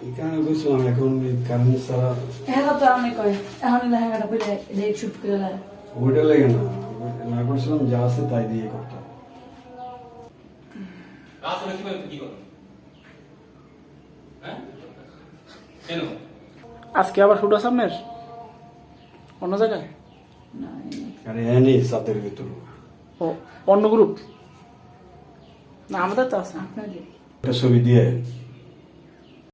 এখানে বুঝলাম এখন কারেন্ট ছাড়া হ্যাঁ তো আমি কই এখন লেহেঙ্গাটা পরে রেড শুট করে দেয় ওইটা লাগে না না করছিলাম যা আছে তাই দিয়ে করতাম। রাত হলে কীভাবে কি করো হ্যাঁ? কেন? আজকে আবার শুট আছে আপনার অন্য জায়গায়? আরে এনে সাতের ভিতর। ও অন্য গ্রুপ না আমাদের তো আছে। আপনাদের। একটা ছবি দিয়ে